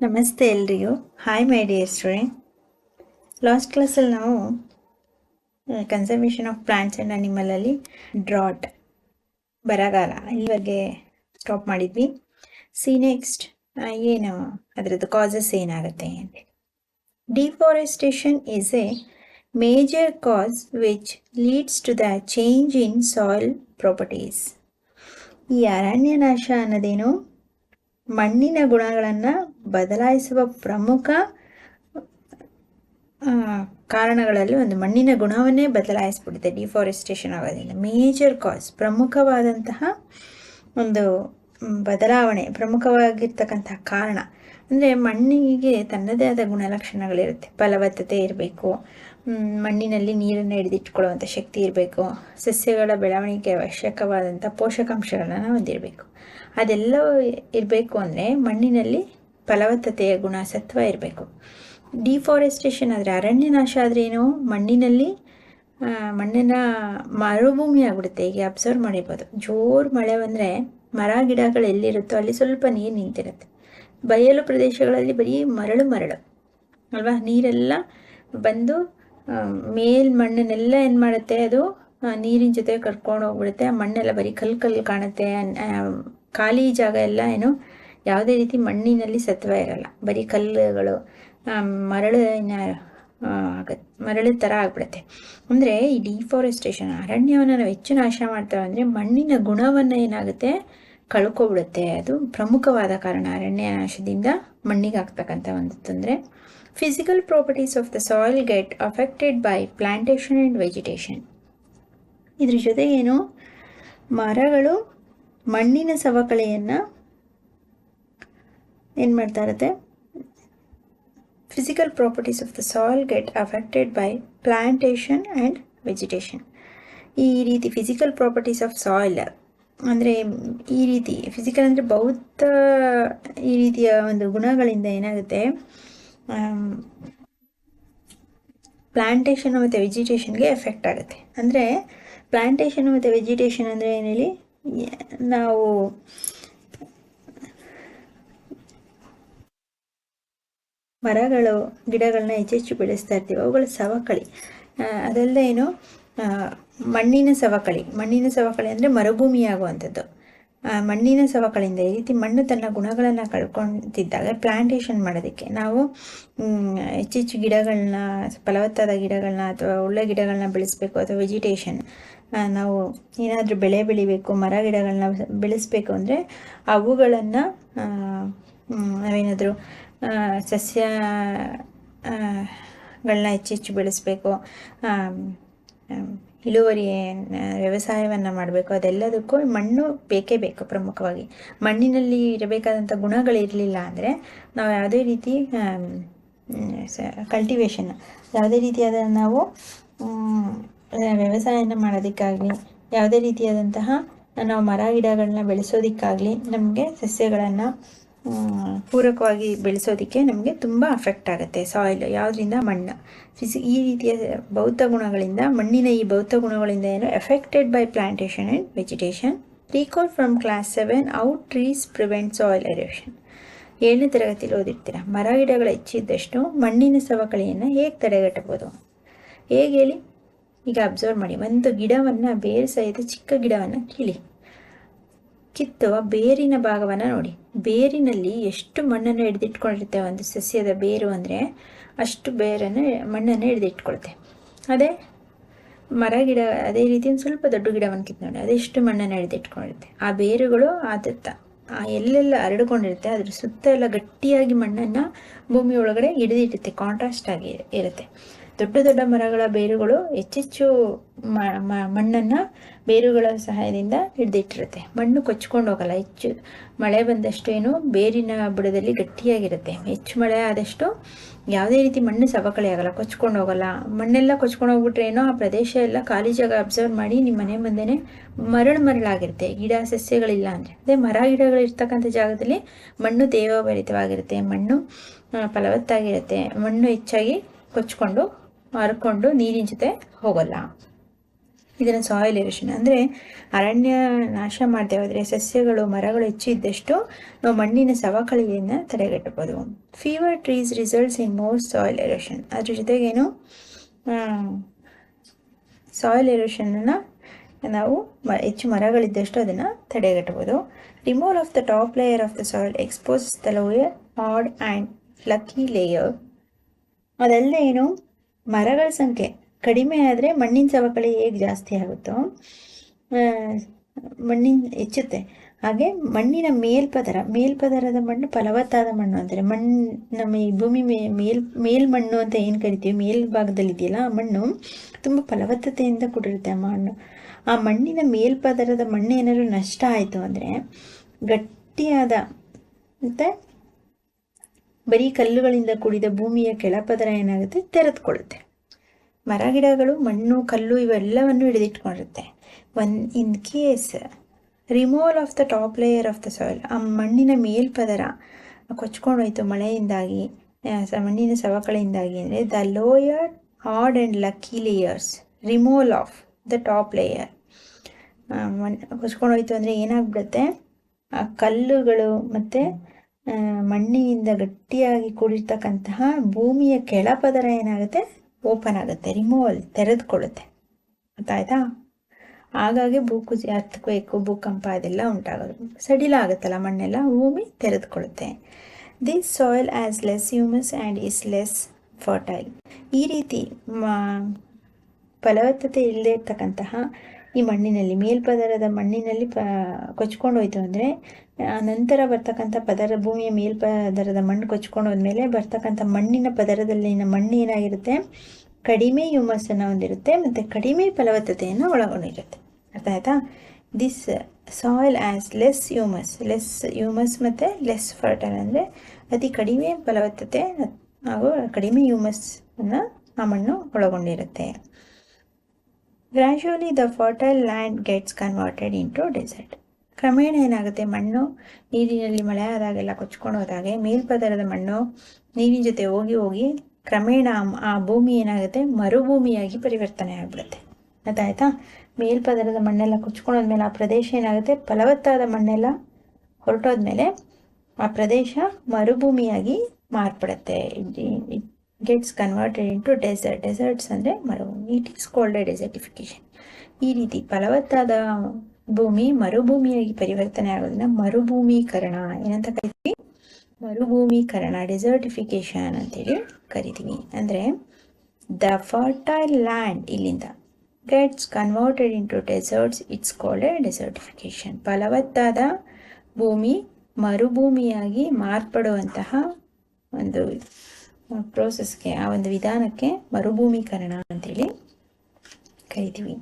ನಮಸ್ತೆ ಎಲ್ರಿಗೂ. Hi my dear student last ಕ್ಲಾಸಲ್ಲಿ ನಾವು ಕನ್ಸರ್ವೇಷನ್ ಆಫ್ ಪ್ಲಾಂಟ್ಸ್ ಆ್ಯಂಡ್ ಅನಿಮಲಲ್ಲಿ ಡ್ರಾಟ್ ಬರಗಾಲ ಇಲ್ಲಿವರೆಗೆ ಸ್ಟಾಪ್ ಮಾಡಿದ್ವಿ. ಸಿ ನೆಕ್ಸ್ಟ್ ಏನು, ಅದರದ್ದು ಕಾಸಸ್ ಏನಾಗುತ್ತೆ ಅಂತ. Deforestation is a major cause which leads to the change in soil properties ಈ ಅರಣ್ಯ ನಾಶ ಅನ್ನೋದೇನು? ಮಣ್ಣಿನ ಗುಣಗಳನ್ನು ಬದಲಾಯಿಸುವ ಪ್ರಮುಖ ಕಾರಣಗಳಲ್ಲಿ ಒಂದು. ಮಣ್ಣಿನ ಗುಣವನ್ನೇ ಬದಲಾಯಿಸ್ಬಿಡುತ್ತೆ ಡಿಫಾರೆಸ್ಟೇಷನ್ ಆಗೋದ್ರಿಂದ. ಮೇಜರ್ ಕಾಸ್ ಪ್ರಮುಖವಾದಂತಹ ಒಂದು ಬದಲಾವಣೆ ಪ್ರಮುಖವಾಗಿರ್ತಕ್ಕಂತಹ ಕಾರಣ. ಅಂದರೆ ಮಣ್ಣಿಗೆ ತನ್ನದೇ ಆದ ಗುಣಲಕ್ಷಣಗಳಿರುತ್ತೆ. ಫಲವತ್ತತೆ ಇರಬೇಕು ಮಣ್ಣಿನಲ್ಲಿ ನೀರನ್ನು ಹಿಡಿದಿಟ್ಕೊಳ್ಳುವಂಥ ಶಕ್ತಿ ಇರಬೇಕು, ಸಸ್ಯಗಳ ಬೆಳವಣಿಗೆ ಅವಶ್ಯಕವಾದಂಥ ಪೋಷಕಾಂಶಗಳನ್ನು ಹೊಂದಿರಬೇಕು. ಅದೆಲ್ಲ ಇರಬೇಕು ಅಂದರೆ ಮಣ್ಣಿನಲ್ಲಿ ಫಲವತ್ತತೆಯ ಗುಣ ಸತ್ವ ಇರಬೇಕು. ಡಿಫಾರೆಸ್ಟೇಷನ್ ಆದರೆ ಅರಣ್ಯನಾಶ ಆದರೆ ಏನು? ಮಣ್ಣಿನಲ್ಲಿ ಮಣ್ಣಿನ ಮರುಭೂಮಿ ಆಗ್ಬಿಡುತ್ತೆ. ಈಗ ಅಬ್ಸರ್ವ್ ಮಾಡಿರ್ಬೋದು. ಜೋರು ಮಳೆ ಬಂದರೆ ಮರ ಗಿಡಗಳು ಎಲ್ಲಿರುತ್ತೋ ಅಲ್ಲಿ ಸ್ವಲ್ಪ ನೀರು ನಿಂತಿರುತ್ತೆ. ಬಯಲು ಪ್ರದೇಶಗಳಲ್ಲಿ ಬರೀ ಮರಳು ಮರಳು, ಅಲ್ವಾ? ನೀರೆಲ್ಲ ಬಂದು ಮೇಲ್ ಮಣ್ಣನ್ನೆಲ್ಲ ಏನು ಮಾಡುತ್ತೆ? ಅದು ನೀರಿನ ಜೊತೆ ಕರ್ಕೊಂಡು ಹೋಗ್ಬಿಡುತ್ತೆ. ಆ ಮಣ್ಣೆಲ್ಲ ಬರೀ ಕಲ್ಲು ಕಲ್ಲು ಕಾಣುತ್ತೆ. ಖಾಲಿ ಜಾಗ ಎಲ್ಲ ಏನು ಯಾವುದೇ ರೀತಿ ಮಣ್ಣಿನಲ್ಲಿ ಸತ್ವ ಇರಲ್ಲ. ಬರೀ ಕಲ್ಲುಗಳು ಮರಳಿನ ಆಗತ್ತೆ ಮರಳು ಥರ ಆಗ್ಬಿಡುತ್ತೆ. ಅಂದರೆ ಈ ಡಿಫಾರೆಸ್ಟೇಷನ್ ಅರಣ್ಯವನ್ನು ನಾವು ಹೆಚ್ಚು ನಾಶ ಮಾಡ್ತೇವೆ ಅಂದರೆ ಮಣ್ಣಿನ ಗುಣವನ್ನು ಏನಾಗುತ್ತೆ? ಕಳ್ಕೊಬಿಡುತ್ತೆ. ಅದು ಪ್ರಮುಖವಾದ ಕಾರಣ ಅರಣ್ಯ ನಾಶದಿಂದ ಮಣ್ಣಿಗೆ ಆಗ್ತಕ್ಕಂಥ ಒಂದು ತೊಂದರೆ. Physical properties of the soil get affected by plantation and vegetation ಇದ್ರ ಜೊತೆಗೇನು ಮರಗಳು ಮಣ್ಣಿನ ಸವಕಳಿಯನ್ನು ಏನು ಮಾಡ್ತಾ ಇರುತ್ತೆ? Physical properties of the soil get affected by plantation and vegetation ಈ ರೀತಿ ಫಿಸಿಕಲ್ ಪ್ರಾಪರ್ಟೀಸ್ ಆಫ್ ಸಾಯಿಲ್ ಅಂದರೆ ಈ ರೀತಿ ಫಿಸಿಕಲ್ ಅಂದರೆ ಭೌತ ಈ ರೀತಿಯ ಒಂದು ಗುಣಗಳಿಂದ ಏನಾಗುತ್ತೆ? ಪ್ಲಾಂಟೇಷನ್ ಮತ್ತು ವೆಜಿಟೇಷನ್ಗೆ ಎಫೆಕ್ಟ್ ಆಗುತ್ತೆ. ಅಂದರೆ ಪ್ಲಾಂಟೇಷನ್ ಮತ್ತು ವೆಜಿಟೇಷನ್ ಅಂದರೆ ಹೇಳಿ? ನಾವು ಮರಗಳು ಗಿಡಗಳನ್ನ ಹೆಚ್ಚೆಚ್ಚು ಬೆಳೆಸ್ತಾ ಇರ್ತೀವಿ. ಅವುಗಳ ಸವಕಳಿ. ಅದಲ್ಲದೆ ಏನು ಮಣ್ಣಿನ ಸವಕಳಿ. ಮಣ್ಣಿನ ಸವಕಳಿ ಅಂದರೆ ಮರುಭೂಮಿ ಆಗುವಂಥದ್ದು. ಆ, ಮಣ್ಣಿನ ಸವಕಳಿಯಿಂದ ಈ ರೀತಿ ಮಣ್ಣು ತನ್ನ ಗುಣಗಳನ್ನು ಕಳ್ಕೊತಿದ್ದಾಗ ಪ್ಲಾಂಟೇಷನ್ ಮಾಡೋದಕ್ಕೆ ನಾವು ಹೆಚ್ಚೆಚ್ಚು ಗಿಡಗಳನ್ನ ಫಲವತ್ತಾದ ಗಿಡಗಳನ್ನ ಅಥವಾ ಒಳ್ಳೆ ಗಿಡಗಳನ್ನ ಬೆಳೆಸಬೇಕು ಅಥವಾ ವೆಜಿಟೇಷನ್ ನಾವು ಏನಾದರೂ ಬೆಳೆ ಬೆಳಿಬೇಕು, ಮರ ಗಿಡಗಳನ್ನ ಬೆಳೆಸಬೇಕು ಅಂದರೆ ಅವುಗಳನ್ನು ನಾವೇನಾದರೂ ಸಸ್ಯಗಳನ್ನ ಹೆಚ್ಚು ಬೆಳೆಸಬೇಕು ಇಳುವರಿ ವ್ಯವಸಾಯವನ್ನು ಮಾಡಬೇಕು, ಅದೆಲ್ಲದಕ್ಕೂ ಮಣ್ಣು ಬೇಕೇ ಬೇಕು ಪ್ರಮುಖವಾಗಿ. ಮಣ್ಣಿನಲ್ಲಿ ಇರಬೇಕಾದಂಥ ಗುಣಗಳಿರಲಿಲ್ಲ ಅಂದರೆ ನಾವು ಯಾವುದೇ ರೀತಿ ಕಲ್ಟಿವೇಷನ್ ಯಾವುದೇ ರೀತಿಯಾದ ನಾವು ವ್ಯವಸಾಯನ ಮಾಡೋದಕ್ಕಾಗಲಿ, ಯಾವುದೇ ರೀತಿಯಾದಂತಹ ನಾವು ಮರ ಗಿಡಗಳನ್ನ ಬೆಳೆಸೋದಕ್ಕಾಗಲಿ ನಮಗೆ ಸಸ್ಯಗಳನ್ನು ಪೂರಕವಾಗಿ ಬೆಳೆಸೋದಕ್ಕೆ ನಮಗೆ ತುಂಬ ಅಫೆಕ್ಟ್ ಆಗುತ್ತೆ ಸಾಯಿಲ್ ಯಾವುದರಿಂದ ಮಣ್ಣು. ಫಿಸಿ ಈ ರೀತಿಯ ಭೌತ ಗುಣಗಳಿಂದ ಮಣ್ಣಿನ ಈ ಭೌತ ಗುಣಗಳಿಂದ ಏನು affected by plantation and vegetation recall from class seven out trees prevent soil erosion ಏಳನೇ ತರಗತಿಯಲ್ಲಿ ಓದಿರ್ತೀರ? ಮರ ಗಿಡಗಳು ಹೆಚ್ಚಿದ್ದಷ್ಟು ಮಣ್ಣಿನ ಸವಕಳಿಯನ್ನು ಹೇಗೆ ತಡೆಗಟ್ಟಬೋದು? ಹೇಗೆ ಹೇಳಿ? ಈಗ ಅಬ್ಸರ್ವ್ ಮಾಡಿ. ಒಂದು ಗಿಡವನ್ನು, ಬೇರು ಸಹಿತ ಚಿಕ್ಕ ಗಿಡವನ್ನು ಕೀಳಿ. ಕಿತ್ತು ಬೇರಿನ ಭಾಗವನ್ನು ನೋಡಿ. ಬೇರಿನಲ್ಲಿ ಎಷ್ಟು ಮಣ್ಣನ್ನು ಹಿಡಿದಿಟ್ಕೊಂಡಿರುತ್ತೆ? ಒಂದು ಸಸ್ಯದ ಬೇರು ಅಂದರೆ ಅಷ್ಟು ಬೇರನ್ನು, ಮಣ್ಣನ್ನು ಹಿಡಿದಿಟ್ಕೊಳುತ್ತೆ ಅದೇ ಮರ ಗಿಡ, ಅದೇ ರೀತಿ ಒಂದು ಸ್ವಲ್ಪ ದೊಡ್ಡ ಗಿಡವನ್ನು ಕಿತ್ತು ನೋಡಿ. ಅದೆಷ್ಟು ಮಣ್ಣನ್ನು ಹಿಡಿದಿಟ್ಕೊಂಡಿರುತ್ತೆ? ಆ ಬೇರುಗಳು ಆದತ್ತ ಆ ಎಲ್ಲೆಲ್ಲ ಹರಡ್ಕೊಂಡಿರುತ್ತೆ. ಅದ್ರ ಸುತ್ತ ಎಲ್ಲ ಗಟ್ಟಿಯಾಗಿ ಮಣ್ಣನ್ನು ಭೂಮಿ ಒಳಗಡೆ ಹಿಡಿದಿಡುತ್ತೆ ಕಾಂಟ್ರಾಸ್ಟ್ ಆಗಿ ಇರುತ್ತೆ. ದೊಡ್ಡ ದೊಡ್ಡ ಮರಗಳ ಬೇರುಗಳು ಹೆಚ್ಚೆಚ್ಚು ಮಣ್ಣನ್ನು ಬೇರುಗಳ ಸಹಾಯದಿಂದ ಹಿಡಿದಿಟ್ಟಿರುತ್ತೆ. ಮಣ್ಣು ಕೊಚ್ಕೊಂಡು ಹೋಗಲ್ಲ. ಹೆಚ್ಚು ಮಳೆ ಬಂದಷ್ಟು ಏನು ಬೇರಿನ ಬುಡದಲ್ಲಿ ಗಟ್ಟಿಯಾಗಿರುತ್ತೆ. ಹೆಚ್ಚು ಮಳೆ ಆದಷ್ಟು ಯಾವುದೇ ರೀತಿ ಮಣ್ಣು ಸವಕಳಿ ಆಗಲ್ಲ, ಕೊಚ್ಕೊಂಡು ಹೋಗಲ್ಲ. ಮಣ್ಣೆಲ್ಲ ಕೊಚ್ಕೊಂಡು ಹೋಗ್ಬಿಟ್ರೆ ಏನೋ ಆ ಪ್ರದೇಶ ಎಲ್ಲ ಖಾಲಿ ಜಾಗ ಅಬ್ಸರ್ವ್ ಮಾಡಿ ನಿಮ್ಮ ಮನೆ ಮುಂದೆನೆ ಮರಳು ಮರಳಾಗಿರುತ್ತೆ. ಗಿಡ, ಸಸ್ಯಗಳಿಲ್ಲ ಅಂದರೆ. ಅದೇ ಮರ, ಗಿಡಗಳು ಇರ್ತಕ್ಕಂಥ ಜಾಗದಲ್ಲಿ ಮಣ್ಣು ದೇವಭರಿತವಾಗಿರುತ್ತೆ ಮಣ್ಣು ಫಲವತ್ತಾಗಿರುತ್ತೆ. ಮಣ್ಣು ಹೆಚ್ಚಾಗಿ ಕೊಚ್ಕೊಂಡು ಹರ್ಕೊಂಡು ನೀರಿನ ಜೊತೆ ಹೋಗಲ್ಲ. ಇದನ್ನು ಸಾಯಿಲ್ ಇರೇಷನ್ ಅಂದರೆ ಅರಣ್ಯ ನಾಶ ಮಾಡದೆ ಹೋದರೆ ಸಸ್ಯಗಳು, ಮರಗಳು ಹೆಚ್ಚು ಇದ್ದಷ್ಟು ನಾವು ಮಣ್ಣಿನ ಸವಕಳಿಯನ್ನು ತಡೆಗಟ್ಟಬಹುದು. Fewer trees results in more soil erosion ಅದ್ರ ಜೊತೆಗೇನು ಸಾಯಿಲ್ ಎರೋಷನನ್ನು ನಾವು ಹೆಚ್ಚು ಮರಗಳಿದ್ದಷ್ಟು ಅದನ್ನು ತಡೆಗಟ್ಟಬಹುದು. Removal of the top layer of the soil expose the lower hard and rocky layer ಅದಲ್ಲದೆ ಏನು ಮರಗಳ ಸಂಖ್ಯೆ ಕಡಿಮೆ ಆದರೆ ಮಣ್ಣಿನ ಸವಕಳಿ ಹೇಗೆ ಜಾಸ್ತಿ ಆಗುತ್ತೋ ಮಣ್ಣಿನ ಹೆಚ್ಚುತ್ತೆ. ಹಾಗೆ ಮಣ್ಣಿನ ಮೇಲ್ಪದರ, ಮೇಲ್ಪದರದ ಮಣ್ಣು ಫಲವತ್ತಾದ ಮಣ್ಣು ಅಂದರೆ ಮಣ್ಣು ನಮ್ಮ ಈ ಭೂಮಿ ಮೇಲ್, ಮೇಲ್ಮಣ್ಣು ಅಂತ ಏನು ಕರಿತೀವಿ? ಮೇಲ್ಭಾಗದಲ್ಲಿ ಇದೆಯಲ್ಲ ಆ ಮಣ್ಣು ತುಂಬ ಫಲವತ್ತತೆಯಿಂದ ಕೂಡಿರುತ್ತೆ ಆ ಮಣ್ಣು. ಆ ಮಣ್ಣಿನ ಮೇಲ್ಪದರದ ಮಣ್ಣು ಏನಾದರೂ ನಷ್ಟ ಆಯಿತು ಅಂದರೆ ಗಟ್ಟಿಯಾದ, ಮತ್ತು ಬರೀ ಕಲ್ಲುಗಳಿಂದ ಕೂಡಿದ ಭೂಮಿಯ ಕೆಳಪದರ ಏನಾಗುತ್ತೆ? ತೆರೆದುಕೊಳ್ಳುತ್ತೆ. ಮರ, ಗಿಡಗಳು, ಮಣ್ಣು, ಕಲ್ಲು ಇವೆಲ್ಲವನ್ನು ಹಿಡಿದಿಟ್ಕೊಂಡಿರುತ್ತೆ one, in case removal of the top layer of the soil ಆ ಮಣ್ಣಿನ ಮೇಲ್ಪದರ ಕೊಚ್ಕೊಂಡೋಯ್ತು ಮಳೆಯಿಂದಾಗಿ ಮಣ್ಣಿನ ಸವಕಳಿಯಿಂದಾಗಿ ಅಂದರೆ the lower hard and rocky layers removal of the top layer ಮಣ್ಣು ಕೊಚ್ಕೊಂಡು ಹೋಯಿತು ಅಂದರೆ ಏನಾಗ್ಬಿಡುತ್ತೆ? ಆ, ಕಲ್ಲುಗಳು ಮತ್ತು ಮಣ್ಣಿನಿಂದ ಗಟ್ಟಿಯಾಗಿ ಕೂಡಿರ್ತಕ್ಕಂತಹ ಭೂಮಿಯ ಕೆಳಪದರ ಏನಾಗುತ್ತೆ? ಓಪನ್ ಆಗುತ್ತೆ ರಿಮೂವಲ್ ತೆರೆದುಕೊಳ್ಳುತ್ತೆ. ಗೊತ್ತಾಯ್ತಾ ಹಾಗಾಗಿ ಭೂಕುಜಿ ಹತ್ಬೇಕು ಭೂಕಂಪ ಅದೆಲ್ಲ ಉಂಟಾಗೋದು. ಸಡಿಲ ಆಗುತ್ತಲ್ಲ ಮಣ್ಣೆಲ್ಲ, ಭೂಮಿ ತೆರೆದುಕೊಳ್ಳುತ್ತೆ. This soil has less humus and is less fertile ಈ ರೀತಿ ಫಲವತ್ತತೆ ಇಲ್ಲದೆ ಇರ್ತಕ್ಕಂತಹ ಈ ಮಣ್ಣಿನಲ್ಲಿ ಮೇಲ್ಪದರದ ಮಣ್ಣಿನಲ್ಲಿ ಪ, ಕೊಚ್ಕೊಂಡು ಹೋಯ್ತು ಅಂದರೆ ನಂತರ ಬರ್ತಕ್ಕಂಥ ಪದರ, ಭೂಮಿಯ ಮೇಲ್ಪದರದ ಮಣ್ಣು ಕೊಚ್ಕೊಂಡು ಹೋದ್ಮೇಲೆ ಬರ್ತಕ್ಕಂಥ ಮಣ್ಣಿನ ಪದರದಲ್ಲಿನ ಮಣ್ಣು ಏನಾಗಿರುತ್ತೆ? ಕಡಿಮೆ ಹ್ಯೂಮಸನ್ನು ಹೊಂದಿರುತ್ತೆ ಮತ್ತು ಕಡಿಮೆ ಫಲವತ್ತತೆಯನ್ನು ಒಳಗೊಂಡಿರುತ್ತೆ. ಅರ್ಥ ಆಯ್ತಾ? This soil has less humus less humus ಮತ್ತು ಲೆಸ್ ಫರ್ಟೈಲ್ ಅಂದರೆ ಅತಿ ಕಡಿಮೆ ಫಲವತ್ತತೆ ಹಾಗೂ ಕಡಿಮೆ ಹ್ಯೂಮಸ್ಸನ್ನು ಆ ಮಣ್ಣು ಒಳಗೊಂಡಿರುತ್ತೆ. Gradually the fertile land gets converted into desert ಕ್ರಮೇಣ ಏನಾಗುತ್ತೆ? ಮಣ್ಣು ನೀರಿನಲ್ಲಿ ಮಳೆ ಆದಾಗೆಲ್ಲ ಕೊಚ್ಕೊಂಡು ಹೋದಾಗೆ, ಮೇಲ್ಪದರದ ಮಣ್ಣು ನೀರಿನ ಜೊತೆ ಹೋಗಿ ಹೋಗಿ ಕ್ರಮೇಣ ಆ- ಭೂಮಿ ಏನಾಗುತ್ತೆ? ಮರುಭೂಮಿಯಾಗಿ ಪರಿವರ್ತನೆ ಆಗಿಬಿಡುತ್ತೆ. ಗೊತ್ತಾಯ್ತಾ ಮೇಲ್ಪದರದ ಮಣ್ಣೆಲ್ಲ ಕೊಚ್ಕೊಂಡೋದ್ಮೇಲೆ ಆ ಪ್ರದೇಶ ಏನಾಗುತ್ತೆ? ಫಲವತ್ತಾದ ಮಣ್ಣೆಲ್ಲ ಹೊರಟೋದ್ಮೇಲೆ ಆ ಪ್ರದೇಶ ಮರುಭೂಮಿಯಾಗಿ ಮಾರ್ಪಡುತ್ತೆ. Gets converted into desert deserts ಅಂದರೆ ಮರುಭೂಮಿ. ಇಟ್ ಈಸ್ ಕೋಲ್ಡ್ ಡೆಸರ್ಟಿಫಿಕೇಶನ್ ಈ ರೀತಿ ಫಲವತ್ತಾದ ಭೂಮಿ ಮರುಭೂಮಿಯಾಗಿ ಪರಿವರ್ತನೆ ಆಗೋದನ್ನ ಮರುಭೂಮೀಕರಣ. ಏನಂತ ಕರಿತೀವಿ? ಮರುಭೂಮೀಕರಣ ಡೆಸರ್ಟಿಫಿಕೇಶನ್ ಅಂತೇಳಿ ಕರಿತೀವಿ. ಅಂದರೆ ದ ಫರ್ಟೈಲ್ ಲ್ಯಾಂಡ್ ಇಲ್ಲಿಂದ gets converted into deserts it's called desertification ಫಲವತ್ತಾದ ಭೂಮಿ ಮರುಭೂಮಿಯಾಗಿ ಮಾರ್ಪಡುವಂತಹ ಒಂದು ಪ್ರೋಸೆಸ್ಗೆ ಆ ಒಂದು ವಿಧಾನಕ್ಕೆ ಮರುಭೂಮೀಕರಣ ಅಂತೇಳಿ ಕರಿತೀವಿ.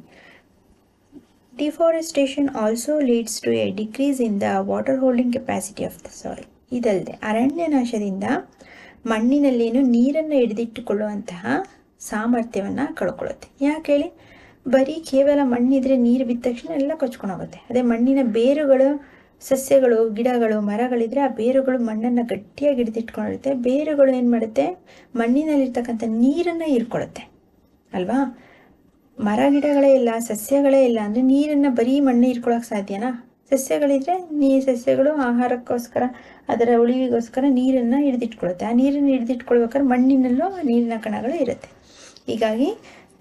Deforestation also leads to a decrease in the water holding capacity of the soil ಇದಲ್ಲದೆ ಅರಣ್ಯನಾಶದಿಂದ ಮಣ್ಣಿನಲ್ಲೇನು ನೀರನ್ನು ಹಿಡಿದಿಟ್ಟುಕೊಳ್ಳುವಂತಹ ಸಾಮರ್ಥ್ಯವನ್ನು ಕಳ್ಕೊಳ್ಳುತ್ತೆ. ಯಾಕೆ ಹೇಳಿ? ಬರೀ ಕೇವಲ ಮಣ್ಣಿದ್ರೆ ನೀರು ಬಿದ್ದ ತಕ್ಷಣ ಎಲ್ಲ ಕೊಚ್ಕೊಂಡು ಹೋಗುತ್ತೆ. ಅದೇ ಮಣ್ಣಿನ ಬೇರುಗಳು ಸಸ್ಯಗಳು, ಗಿಡಗಳು, ಮರಗಳಿದ್ರೆ ಆ ಬೇರುಗಳು ಮಣ್ಣನ್ನು ಗಟ್ಟಿಯಾಗಿ ಹಿಡಿದಿಟ್ಕೊಂಡಿರುತ್ತೆ. ಬೇರುಗಳು ಏನು ಮಾಡುತ್ತೆ? ಮಣ್ಣಿನಲ್ಲಿರ್ತಕ್ಕಂಥ ನೀರನ್ನು ಹೀರ್ಕೊಳ್ಳುತ್ತೆ. ಅಲ್ವಾ? ಮರ, ಗಿಡಗಳೇ ಇಲ್ಲ, ಸಸ್ಯಗಳೇ ಇಲ್ಲ ಅಂದರೆ ನೀರನ್ನು ಬರೀ ಮಣ್ಣು ಹೀರ್ಕೊಳ್ಳೋಕೆ ಸಾಧ್ಯನಾ? ಸಸ್ಯಗಳಿದ್ರೆ ನೀ, ಸಸ್ಯಗಳು ಆಹಾರಕ್ಕೋಸ್ಕರ, ಅದರ ಉಳಿವಿಗೋಸ್ಕರ ನೀರನ್ನು ಹಿಡಿದಿಟ್ಕೊಳುತ್ತೆ ಆ ನೀರನ್ನು ಹಿಡಿದಿಟ್ಕೊಳ್ಬೇಕಾದ್ರೆ ಮಣ್ಣಿನಲ್ಲೂ ನೀರಿನ ಕಣಗಳು ಇರುತ್ತೆ. ಹೀಗಾಗಿ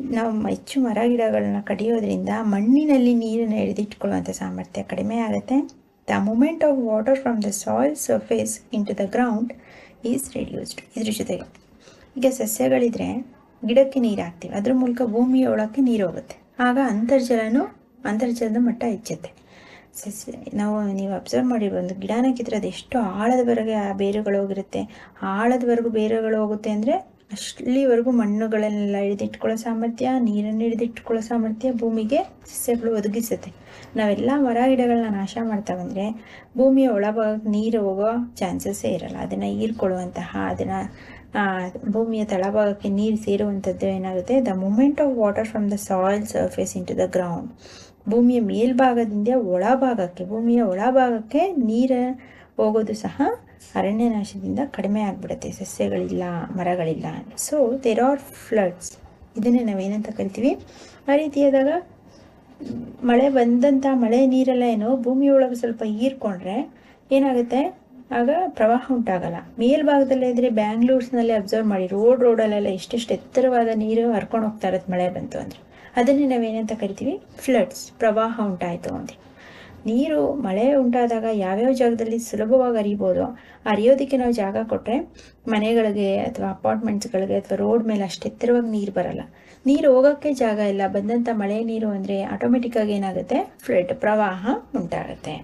ನಾವು ಹೆಚ್ಚು ಮರ, ಗಿಡಗಳನ್ನ ಕಡಿಯೋದ್ರಿಂದ ಮಣ್ಣಿನಲ್ಲಿ ನೀರನ್ನು ಹಿಡಿದಿಟ್ಕೊಳ್ಳುವಂಥ ಸಾಮರ್ಥ್ಯ ಕಡಿಮೆ ಆಗುತ್ತೆ. The movement of water from the soil surface into the ground is reduced ಇದ್ರ ಜೊತೆಗೆ ಈಗ ಸಸ್ಯಗಳಿದ್ರೆ ಗಿಡಕ್ಕೆ ನೀರು ಹಾಕ್ತೀವಿ ಅದ್ರ ಮೂಲಕ ಭೂಮಿಯ ಒಳಕ್ಕೆ ನೀರು ಹೋಗುತ್ತೆ. ಆಗ ಅಂತರ್ಜಲನೂ, ಅಂತರ್ಜಲದ ಮಟ್ಟ ಹೆಚ್ಚುತ್ತೆ. ಸಸ್ಯ, ನಾವು, ನೀವು ಅಬ್ಸರ್ವ್ ಮಾಡಿರೋ ಒಂದು ಗಿಡನ ಕಿತ್ತರೆ ಅದೆಷ್ಟು ಆಳದವರೆಗೆ ಆ ಬೇರುಗಳು ಹೋಗಿರುತ್ತೆ. ಆಳದವರೆಗೂ ಬೇರುಗಳು ಹೋಗುತ್ತೆ ಅಂದರೆ ಅಲ್ಲಿವರೆಗೂ ಮಣ್ಣುಗಳನ್ನೆಲ್ಲ ಹಿಡಿದಿಟ್ಕೊಳ್ಳೋ ಸಾಮರ್ಥ್ಯ, ನೀರನ್ನು ಹಿಡಿದಿಟ್ಕೊಳ್ಳೋ ಸಾಮರ್ಥ್ಯ ಭೂಮಿಗೆ ಸಸ್ಯಗಳು ಒದಗಿಸುತ್ತೆ. ನಾವೆಲ್ಲ ಮರ ಗಿಡಗಳನ್ನ ನಾಶ ಮಾಡ್ತಾ ಬಂದರೆ ಭೂಮಿಯ ಒಳಭಾಗಕ್ಕೆ ನೀರು ಹೋಗೋ ಚಾನ್ಸಸ್ಸೇ ಇರಲ್ಲ. ಅದನ್ನು ಹೀರ್ಕೊಳ್ಳುವಂತಹ, ಅದನ್ನು ಭೂಮಿಯ ತಳಭಾಗಕ್ಕೆ ನೀರು ಸೇರುವಂಥದ್ದು ಏನಾಗುತ್ತೆ? The movement of water from the soil surface into the ground ಭೂಮಿಯ ಮೇಲ್ಭಾಗದಿಂದ ಒಳಭಾಗಕ್ಕೆ, ಭೂಮಿಯ ಒಳಭಾಗಕ್ಕೆ ನೀರು ಹೋಗೋದು ಸಹ ಅರಣ್ಯನಾಶದಿಂದ ಕಡಿಮೆ ಆಗಿಬಿಡುತ್ತೆ, ಸಸ್ಯಗಳಿಲ್ಲ, ಮರಗಳಿಲ್ಲ. ಸೊ ದೇರ್ ಆರ್ ಫ್ಲಡ್ಸ್ ಇದನ್ನೇ ನಾವೇನಂತ ಕರಿತೀವಿ? ಆ ರೀತಿಯಾದಾಗ ಮಳೆ ಬಂದಂಥ ಮಳೆ ನೀರೆಲ್ಲ ಏನು ಭೂಮಿಯೊಳಗೆ ಸ್ವಲ್ಪ ಹೀರ್ಕೊಂಡ್ರೆ ಏನಾಗುತ್ತೆ? ಆಗ ಪ್ರವಾಹ ಉಂಟಾಗಲ್ಲ. ಮೇಲ್ಭಾಗದಲ್ಲೇ ಇದ್ರೆ ಬ್ಯಾಂಗ್ಳೂರ್ಸ್ನಲ್ಲಿ ಅಬ್ಸರ್ವ್ ಮಾಡಿ, ರೋಡ್ ರೋಡಲ್ಲೆಲ್ಲ ಎಷ್ಟೆಷ್ಟು ಎತ್ತರವಾದ ನೀರು ಹರ್ಕೊಂಡು ಹೋಗ್ತಾ ಇರತ್ತೆ ಮಳೆ ಬಂತು ಅಂದರೆ. ಅದನ್ನೇ ನಾವೇನಂತ ಕರಿತೀವಿ? ಫ್ಲಡ್ಸ್ ಪ್ರವಾಹ ಉಂಟಾಯಿತು ಅಂತ. ನೀರು, ಮಳೆ ಉಂಟಾದಾಗ ಯಾವ್ಯಾವ ಜಾಗದಲ್ಲಿ ಸುಲಭವಾಗಿ ಅರಿಬೋದು, ಅರಿಯೋದಕ್ಕೆ ನಾವು ಜಾಗ ಕೊಟ್ಟರೆ ಮನೆಗಳಿಗೆ ಅಥವಾ ಅಪಾರ್ಟ್ಮೆಂಟ್ಸ್ಗಳಿಗೆ ಅಥವಾ ರೋಡ್ ಮೇಲೆ ಅಷ್ಟು ಎತ್ತರವಾಗಿ ನೀರು ಬರಲ್ಲ. ನೀರು ಹೋಗೋಕ್ಕೆ ಜಾಗ ಇಲ್ಲ. ಬಂದಂಥ ಮಳೆ ನೀರು ಅಂದರೆ ಆಟೋಮೆಟಿಕ್ಕಾಗಿ ಏನಾಗುತ್ತೆ? ಫ್ಲಡ್ ಪ್ರವಾಹ ಉಂಟಾಗುತ್ತೆ.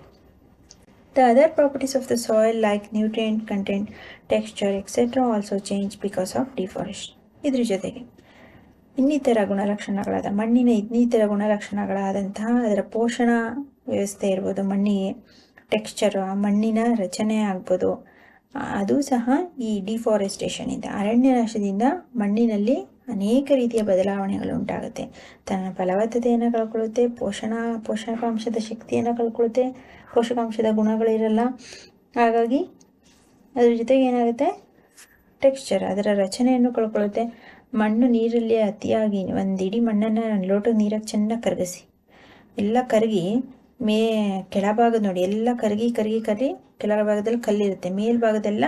The other properties of the soil like nutrient content texture etcetera also change because of deforest ಇದ್ರ ಜೊತೆಗೆ ಇನ್ನಿತರ ಗುಣಲಕ್ಷಣಗಳಾದ ಮಣ್ಣಿನ ಇನ್ನಿತರ ಗುಣಲಕ್ಷಣಗಳಾದಂತಹ ಅದರ ಪೋಷಣ ವ್ಯವಸ್ಥೆ ಇರ್ಬೋದು. ಮಣ್ಣಿಗೆ ಟೆಕ್ಸ್ಚರ್ ಆ ಮಣ್ಣಿನ ರಚನೆ ಆಗ್ಬೋದು. ಅದು ಸಹ ಈ ಡಿಫಾರೆಸ್ಟೇಷನಿಂದ ಅರಣ್ಯನಾಶದಿಂದ ಮಣ್ಣಿನಲ್ಲಿ ಅನೇಕ ರೀತಿಯ ಬದಲಾವಣೆಗಳು ಉಂಟಾಗುತ್ತೆ. ತನ್ನ ಫಲವತ್ತತೆಯನ್ನು ಕಳ್ಕೊಳ್ಳುತ್ತೆ, ಪೋಷಣ, ಪೋಷಕಾಂಶದ ಶಕ್ತಿಯನ್ನು ಕಳ್ಕೊಳ್ಳುತ್ತೆ, ಪೋಷಕಾಂಶದ ಗುಣಗಳಿರಲ್ಲ. ಹಾಗಾಗಿ ಅದ್ರ ಜೊತೆಗೆ ಏನಾಗುತ್ತೆ? ಟೆಕ್ಸ್ಚರ್ ಅದರ ರಚನೆಯನ್ನು ಕಳ್ಕೊಳ್ಳುತ್ತೆ. ಮಣ್ಣು ನೀರಲ್ಲಿ ಅತಿಯಾಗಿ ಒಂದು ಇಡೀ ಮಣ್ಣನ್ನು ಲೋಟದ ನೀರಾಗಿ ಚೆನ್ನಾಗಿ ಕರಗಿಸಿ, ಎಲ್ಲ ಕರಗಿ ಮೇ ಕೆಳಭಾಗ ನೋಡಿ, ಎಲ್ಲ ಕರಗಿ ಕರಗಿ ಕರಗಿ ಕೆಳಭಾಗದಲ್ಲಿ ಕಲ್ಲಿರುತ್ತೆ. ಮೇಲ್ಭಾಗದೆಲ್ಲ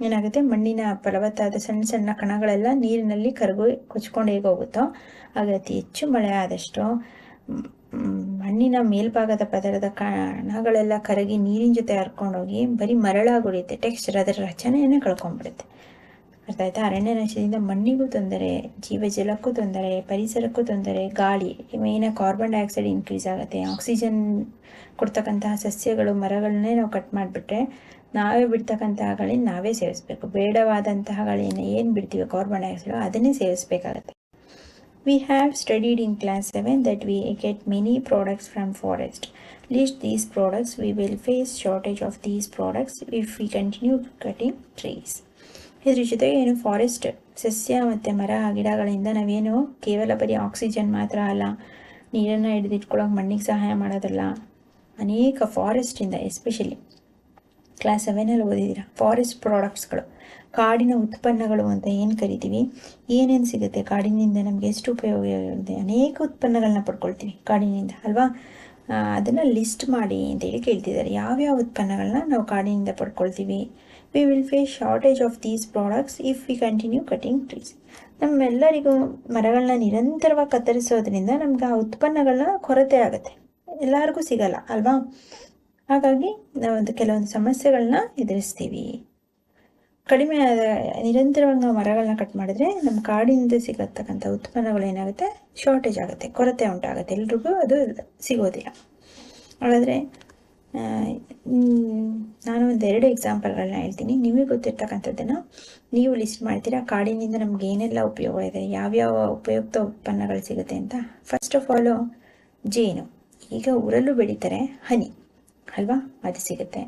ಏನಾಗುತ್ತೆ? ಮಣ್ಣಿನ ಫಲವತ್ತಾದ ಸಣ್ಣ ಸಣ್ಣ ಕಣಗಳೆಲ್ಲ ನೀರಿನಲ್ಲಿ ಕರಗು, ಕೊಚ್ಕೊಂಡು ಹೇಗೆ ಹೋಗುತ್ತೋ ಹಾಗೆ ಅತಿ ಹೆಚ್ಚು ಮಳೆ ಆದಷ್ಟು ಮಣ್ಣಿನ ಮೇಲ್ಭಾಗದ ಪದರದ ಕಣಗಳೆಲ್ಲ ಕರಗಿ ನೀರಿನ ಜೊತೆ ಹರ್ಕೊಂಡೋಗಿ ಬರೀ ಮರಳಾಗಿ ಉಳಿಯುತ್ತೆ. ಟೆಕ್ಸ್ಚರ್ ಅದರ ರಚನೆಯನ್ನೇ ಕಳ್ಕೊಂಡ್ಬಿಡುತ್ತೆ. ಅರ್ಥ ಆಯ್ತಾ ಅರಣ್ಯ ನಾಶದಿಂದ ಮಣ್ಣಿಗೂ ತೊಂದರೆ ಜೀವಜಲಕ್ಕೂ ತೊಂದರೆ ಪರಿಸರಕ್ಕೂ ತೊಂದರೆ ಗಾಳಿ ಮೇನ ಕಾರ್ಬನ್ ಡೈಆಕ್ಸೈಡ್ ಇನ್ಕ್ರೀಸ್ ಆಗುತ್ತೆ. ಆಕ್ಸಿಜನ್ ಕೊಡ್ತಕ್ಕಂತಹ ಸಸ್ಯಗಳು ಮರಗಳನ್ನೇ ನಾವು ಕಟ್ ಮಾಡಿಬಿಟ್ರೆ ನಾವೇ ಬಿಡ್ತಕ್ಕಂತಹ ಗಾಳಿನ ನಾವೇ ಸೇವಿಸ್ಬೇಕು. ಬೇಡವಾದಂತಹ ಗಾಳಿಯನ್ನು ಏನು ಬಿಡ್ತೀವಿ? ಕಾರ್ಬನ್ ಡೈಆಕ್ಸೈಡ್ ಅದನ್ನೇ ಸೇವಿಸಬೇಕಾಗತ್ತೆ. We have studied in class 7 that we get many products from forest. List these products, we will face shortage of these products if we continue cutting trees. ಇದ್ರ ಜೊತೆಗೆ ಏನು ಫಾರೆಸ್ಟ್ ಸಸ್ಯ ಮತ್ತು ಮರ ಗಿಡಗಳಿಂದ ನಾವೇನು ಕೇವಲ ಬರೀ ಆಕ್ಸಿಜನ್ ಮಾತ್ರ ಅಲ್ಲ, ನೀರನ್ನು ಹಿಡಿದಿಟ್ಕೊಳ್ಳೋಕೆ ಮಣ್ಣಿಗೆ ಸಹಾಯ ಮಾಡೋದಲ್ಲ. ಅನೇಕ ಫಾರೆಸ್ಟಿಂದ ಎಸ್ಪೆಷಲಿ ಕ್ಲಾಸ್ ಸೆವೆನಲ್ಲಿ ಓದಿದ್ದೀರಾ? ಫಾರೆಸ್ಟ್ ಪ್ರಾಡಕ್ಟ್ಸ್ಗಳು ಕಾಡಿನ ಉತ್ಪನ್ನಗಳು ಅಂತ ಏನು ಕರಿತೀವಿ? ಏನೇನು ಸಿಗುತ್ತೆ? ಕಾಡಿನಿಂದ ನಮಗೆ ಎಷ್ಟು ಉಪಯೋಗ ಇದೆ? ಅನೇಕ ಉತ್ಪನ್ನಗಳನ್ನ ಪಡ್ಕೊಳ್ತೀವಿ ಕಾಡಿನಿಂದ, ಅಲ್ವಾ? ಅದನ್ನು ಲಿಸ್ಟ್ ಮಾಡಿ ಅಂತೇಳಿ ಕೇಳ್ತಿದ್ದಾರೆ. ಯಾವ್ಯಾವ ಉತ್ಪನ್ನಗಳನ್ನ ನಾವು ಕಾಡಿನಿಂದ ಪಡ್ಕೊಳ್ತೀವಿ? We will face shortage of these products if we continue cutting trees ನಮ್ಮೆಲ್ಲರಿಗೂ ಮರಗಳನ್ನ ನಿರಂತರವಾಗಿ ಕತ್ತರಿಸೋದ್ರಿಂದ ನಮ್ಗೆ ಆ ಉತ್ಪನ್ನಗಳನ್ನ ಕೊರತೆ ಆಗುತ್ತೆ. ಎಲ್ಲರಿಗೂ ಸಿಗಲ್ಲ, ಅಲ್ವಾ? ಹಾಗಾಗಿ ನಾವೊಂದು ಕೆಲವೊಂದು ಸಮಸ್ಯೆಗಳನ್ನ ಎದುರಿಸ್ತೀವಿ. ಕಡಿಮೆ ಆದ ನಿರಂತರವಾಗಿ ನಾವು ಮರಗಳನ್ನ ಕಟ್ ಮಾಡಿದ್ರೆ ನಮ್ಮ ಕಾಡಿನಿಂದ ಸಿಗತಕ್ಕಂಥ ಉತ್ಪನ್ನಗಳು ಏನಾಗುತ್ತೆ? ಶಾರ್ಟೇಜ್ ಆಗುತ್ತೆ, ಕೊರತೆ ಉಂಟಾಗುತ್ತೆ. ಎಲ್ರಿಗೂ ಅದು ಸಿಗೋದಿಲ್ಲ. ಹಾಗಾದರೆ ನಾನು ಒಂದೆರಡು ಎಕ್ಸಾಂಪಲ್ಗಳನ್ನ ಹೇಳ್ತೀನಿ. ನಿಮಗೆ ಗೊತ್ತಿರ್ತಕ್ಕಂಥದ್ದನ್ನು ನೀವು ಲಿಸ್ಟ್ ಮಾಡ್ತೀರಾ? ಕಾಡಿನಿಂದ ನಮ್ಗೆ ಏನೆಲ್ಲ ಉಪಯೋಗ ಇದೆ? ಯಾವ್ಯಾವ ಉಪಯುಕ್ತ ಉತ್ಪನ್ನಗಳು ಸಿಗುತ್ತೆ ಅಂತ? ಫಸ್ಟ್ ಆಫ್ ಆಲು ಜೇನು. ಈಗ ಊರಲ್ಲೂ ಬೆಳೀತಾರೆ ಹನಿ. ಅಲ್ವಾ? ಅದು ಸಿಗುತ್ತೆ.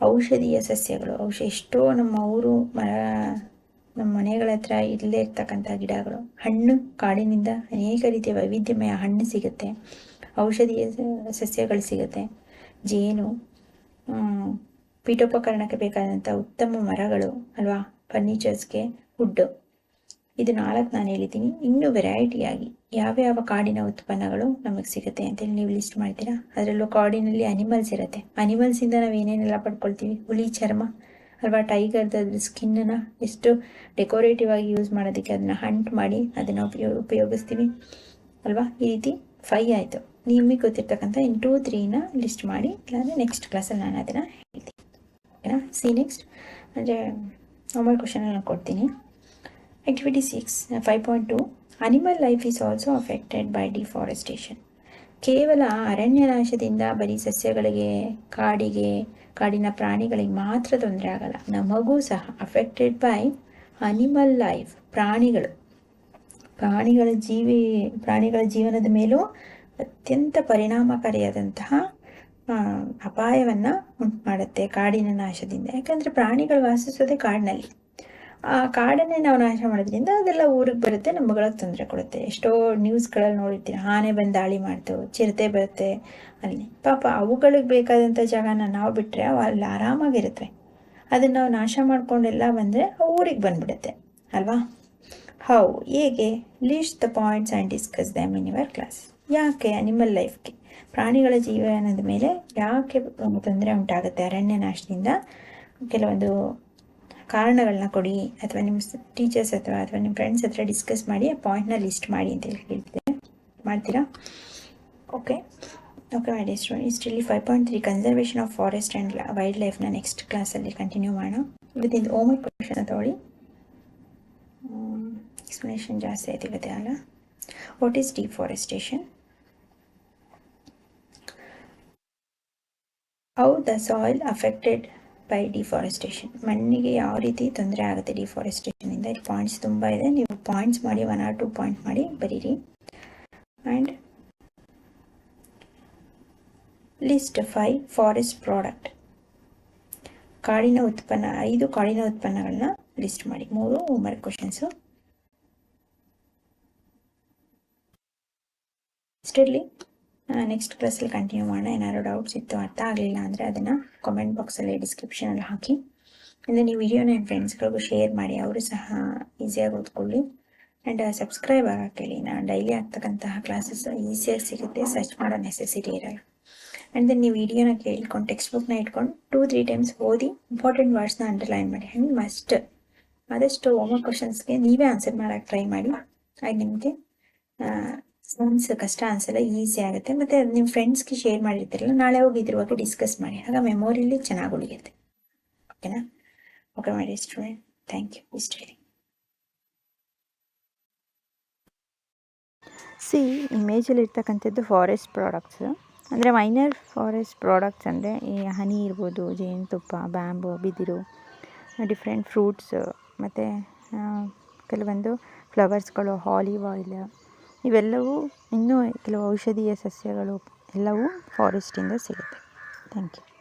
ಔಷಧೀಯ ಸಸ್ಯಗಳು. ಔಷ ಎಷ್ಟೋ ನಮ್ಮ ಊರು, ಮರ, ನಮ್ಮ ಮನೆಗಳ ಹತ್ರ ಇಲ್ಲೇ ಇರ್ತಕ್ಕಂಥ ಗಿಡಗಳು. ಹಣ್ಣು, ಕಾಡಿನಿಂದ ಅನೇಕ ರೀತಿಯ ವೈವಿಧ್ಯಮಯ ಹಣ್ಣು ಸಿಗುತ್ತೆ. ಔಷಧೀಯ ಸಸ್ಯಗಳು ಸಿಗುತ್ತೆ. ಜೇನು ಪೀಠೋಪಕರಣಕ್ಕೆ ಬೇಕಾದಂಥ ಉತ್ತಮ ಮರಗಳು ಅಲ್ವಾ? ಫರ್ನಿಚರ್ಸ್ಗೆ ವುಡ್ಡು ಇದು ನಾಲ್ಕು ನಾನು ಹೇಳಿದ್ದೀನಿ. ಇನ್ನೂ ವೆರೈಟಿಯಾಗಿ ಯಾವ್ಯಾವ ಕಾಡಿನ ಉತ್ಪನ್ನಗಳು ನಮಗೆ ಸಿಗುತ್ತೆ ಅಂತೇಳಿ ನೀವು ಲಿಸ್ಟ್ ಮಾಡ್ತೀರಾ? ಅದರಲ್ಲೂ ಕಾಡಿನಲ್ಲಿ ಅನಿಮಲ್ಸ್ ಇರುತ್ತೆ. ಅನಿಮಲ್ಸಿಂದ ನಾವು ಏನೇನೆಲ್ಲ ಪಡ್ಕೊಳ್ತೀವಿ? ಹುಲಿ, ಚರ್ಮ, ಅಲ್ವಾ? ಟೈಗರ್ದು ಅದ್ರ ಸ್ಕಿನ್ನನ್ನು ಎಷ್ಟು ಡೆಕೋರೇಟಿವ್ ಆಗಿ ಯೂಸ್ ಮಾಡೋದಕ್ಕೆ ಅದನ್ನ ಹಂಟ್ ಮಾಡಿ ಅದನ್ನು ಉಪಯೋಗ ಉಪಯೋಗಿಸ್ತೀವಿ. ಅಲ್ವಾ? ಈ ರೀತಿ ಫೈ ಆಯಿತು. ನಿಮಗೆ ಗೊತ್ತಿರ್ತಕ್ಕಂಥ ಇನ್ ಟೂ ತ್ರೀನ ಲಿಸ್ಟ್ ಮಾಡಿ, ಇಲ್ಲಾಂದರೆ ನೆಕ್ಸ್ಟ್ ಕ್ಲಾಸಲ್ಲಿ ನಾನು ಅದನ್ನು ಹೇಳ್ತೀನಿ. ಓಕೆನಾ ಸಿ ನೆಕ್ಸ್ಟ್ ಅಂದರೆ ನಾರ್ಮಲ್ ಕ್ವಶನನ್ನು ಕೊಡ್ತೀನಿ. Activity six five point two animal life is also affected by deforestation ಕೇವಲ ಅರಣ್ಯನಾಶದಿಂದ ಬರೀ ಸಸ್ಯಗಳಿಗೆ, ಕಾಡಿಗೆ, ಕಾಡಿನ ಪ್ರಾಣಿಗಳಿಗೆ ಮಾತ್ರ ತೊಂದರೆ ಆಗಲ್ಲ. ನಮಗೂ ಸಹ ಅಫೆಕ್ಟೆಡ್ ಬೈ ಅನಿಮಲ್ ಲೈಫ್ ಪ್ರಾಣಿಗಳು. ಪ್ರಾಣಿಗಳ ಜೀವಿ, ಪ್ರಾಣಿಗಳ ಜೀವನದ ಮೇಲೂ ಅತ್ಯಂತ ಪರಿಣಾಮಕಾರಿಯಾದಂತಹ ಅಪಾಯವನ್ನು ಉಂಟು ಮಾಡುತ್ತೆ ಕಾಡಿನ ನಾಶದಿಂದ. ಯಾಕಂದರೆ ಪ್ರಾಣಿಗಳು ವಾಸಿಸೋದೇ ಕಾಡಿನಲ್ಲಿ. ಆ ಕಾಡನ್ನೇ ನಾವು ನಾಶ ಮಾಡೋದ್ರಿಂದ ಅದೆಲ್ಲ ಊರಿಗೆ ಬರುತ್ತೆ ನಮ್ಮಗಳಿಗೆ ತೊಂದರೆ ಕೊಡುತ್ತೆ. ಎಷ್ಟೋ ನ್ಯೂಸ್ಗಳಲ್ಲಿ ನೋಡಿರ್ತೀನಿ ಆನೆ ಬಂದು ದಾಳಿ ಮಾಡ್ತು, ಚಿರತೆ ಬರುತ್ತೆ. ಅಲ್ಲಿ ಪಾಪ ಅವುಗಳಿಗೆ ಬೇಕಾದಂಥ ಜಾಗನ ನಾವು ಬಿಟ್ಟರೆ ಅವು ಅಲ್ಲಿ ಆರಾಮಾಗಿರುತ್ತವೆ ಅದನ್ನು ನಾವು ನಾಶ ಮಾಡ್ಕೊಂಡೆಲ್ಲ ಬಂದರೆ ಊರಿಗೆ ಬಂದ್ಬಿಡುತ್ತೆ. ಅಲ್ವಾ? ಹೌ ಹೇಗೆ? List the points and discuss them in your class ಯಾಕೆ ಅನಿಮಲ್ ಲೈಫ್ಗೆ ಪ್ರಾಣಿಗಳ ಜೀವನದ ಮೇಲೆ ಯಾಕೆ ತೊಂದರೆ ಉಂಟಾಗುತ್ತೆ ಅರಣ್ಯ ನಾಶದಿಂದ? ಕೆಲವೊಂದು ಕಾರಣಗಳನ್ನ ಕೊಡಿ, ಅಥವಾ ನಿಮ್ಮ ಟೀಚರ್ಸ್ ಅಥವಾ ಅಥವಾ ನಿಮ್ಮ ಫ್ರೆಂಡ್ಸ್ ಹತ್ರ ಡಿಸ್ಕಸ್ ಮಾಡಿ ಆ ಪಾಯಿಂಟ್ನ ಲಿಸ್ಟ್ ಮಾಡಿ ಅಂತ ಹೇಳಿ ಹೇಳ್ತಿದ್ದೆ ಮಾಡ್ತೀರಾ? Okay okay my dear student ಇಲ್ಲಿ five point three conservation of forest and wild ಲೈಫ್ನ next ಕ್ಲಾಸಲ್ಲಿ ಕಂಟಿನ್ಯೂ ಮಾಡೋಣ. ಇವತ್ತಿಂದ ಓಮ್ ಕ್ವಶನ್ ತಗೊಳ್ಳಿ. ಎಕ್ಸ್ಪ್ಲನೇಷನ್ ಜಾಸ್ತಿ ಆಯ್ತು ಇವತ್ತೆ, ಅಲ್ಲ? What is deforestation how the soil affected by deforestation ಮಣ್ಣಿಗೆ ಯಾವ ರೀತಿ ತೊಂದರೆ ಆಗುತ್ತೆ ಡಿಫಾರೆಸ್ಟೇಷನಿಂದ ಇಲ್ಲಿ ಪಾಯಿಂಟ್ಸ್ ತುಂಬ ಇದೆ. ನೀವು ಪಾಯಿಂಟ್ಸ್ ಮಾಡಿ ಒನ್ ಆರ್ ಟು ಪಾಯಿಂಟ್ ಮಾಡಿ ಬರೀರಿ. And list five forest product ಕಾಡಿನ ಉತ್ಪನ್ನ, ಐದು ಕಾಡಿನ ಉತ್ಪನ್ನಗಳನ್ನ ಲಿಸ್ಟ್ ಮಾಡಿ. ಮೂರು ಹೋಮ್ವರ್ಕ್ ಕ್ವಶನ್ಸು ಇಷ್ಟಿರಲಿ ನೆಕ್ಸ್ಟ್ ಕ್ಲಾಸಲ್ಲಿ ಕಂಟಿನ್ಯೂ ಮಾಡೋಣ. ಏನಾದ್ರು ಡೌಟ್ಸ್ ಇತ್ತು ಅರ್ಥ ಆಗಲಿಲ್ಲ ಅಂದರೆ ಅದನ್ನು ಕಾಮೆಂಟ್ ಬಾಕ್ಸಲ್ಲಿ ಡಿಸ್ಕ್ರಿಪ್ಷನಲ್ಲಿ ಹಾಕಿ. ಅಂದರೆ ನೀವು ವಿಡಿಯೋನ ನಿಮ್ಮ ಫ್ರೆಂಡ್ಸ್ಗಳಿಗೂ ಶೇರ್ ಮಾಡಿ. ಅವರು ಸಹ ಈಸಿಯಾಗಿ ಓದ್ಕೊಳ್ಳಿ. ಆ್ಯಂಡ್ ಸಬ್ಸ್ಕ್ರೈಬ್ ಆಗೋಕ್ಕೆ ಹೇಳಿ. ನಾನು ಡೈಲಿ ಆಗ್ತಕ್ಕಂತಹ ಕ್ಲಾಸಸ್ ಈಸಿಯಾಗಿ ಸಿಗುತ್ತೆ. ಸರ್ಚ್ ಮಾಡೋ ನೆಸೆಸಿಟಿ ಇರಲ್ಲ. ಆ್ಯಂಡ್ ದೆನ್ ನೀವು ವಿಡಿಯೋನ ಕೇಳ್ಕೊಂಡು ಟೆಕ್ಸ್ಟ್ ಬುಕ್ನ ಇಟ್ಕೊಂಡು ಟೂ ತ್ರೀ ಟೈಮ್ಸ್ ಓದಿ ಇಂಪಾರ್ಟೆಂಟ್ ವರ್ಡ್ಸ್ನ ಅಂಡರ್ಲೈನ್ ಮಾಡಿ. ಆ್ಯಂಡ್ ಮಸ್ಟ್ ಆದಷ್ಟು ಹೋಮ್ವರ್ಕ್ ಕ್ವಶನ್ಸ್ಗೆ ನೀವೇ ಆನ್ಸರ್ ಮಾಡೋಕ್ಕೆ ಟ್ರೈ ಮಾಡಿ. ಆಗ ನಿಮಗೆ. ಅನ್ಸ್ ಕಷ್ಟ ಅನ್ಸಲ್ಲ ಈಸಿ ಆಗುತ್ತೆ. ಮತ್ತೆ ನಿಮ್ಮ ಫ್ರೆಂಡ್ಸ್ಗೆ ಶೇರ್ ಮಾಡಿರ್ತೀರಲ್ಲ, ನಾಳೆ ಹೋಗಿ ಇದ್ರ ಬಗ್ಗೆ ಡಿಸ್ಕಸ್ ಮಾಡಿ. ಆಗ ಮೆಮೊರಿಲಿ ಚೆನ್ನಾಗಿ ಉಳಿಯುತ್ತೆ. ಓಕೆನಾ ಓಕೆ ಮಾಡಿ ಸ್ಟೂಡೆಂಟ್ ಥ್ಯಾಂಕ್ ಯು ಇಷ್ಟು ಹೇಳಿ ಸಿ ಇಮೇಜಲ್ಲಿ ಇರ್ತಕ್ಕಂಥದ್ದು ಫಾರೆಸ್ಟ್ ಪ್ರಾಡಕ್ಟ್ಸ್ ಅಂದರೆ ಮೈನರ್ ಫಾರೆಸ್ಟ್ ಪ್ರಾಡಕ್ಟ್ಸ್ ಅಂದರೆ ಈ ಹನಿ ಇರ್ಬೋದು, ಜೇನುತುಪ್ಪ ಬ್ಯಾಂಬು ಬಿದಿರು ಡಿಫ್ರೆಂಟ್ ಫ್ರೂಟ್ಸ್ ಮತ್ತು ಕೆಲವೊಂದು ಫ್ಲವರ್ಸ್ಗಳು ಹಾಲಿವ್ ಆಯಿಲ್ ಇವೆಲ್ಲವೂ ಇನ್ನೂ ಕೆಲವು ಔಷಧೀಯ ಸಸ್ಯಗಳು ಎಲ್ಲವೂ ಫಾರೆಸ್ಟಿಂದ ಸಿಗುತ್ತೆ. Thank you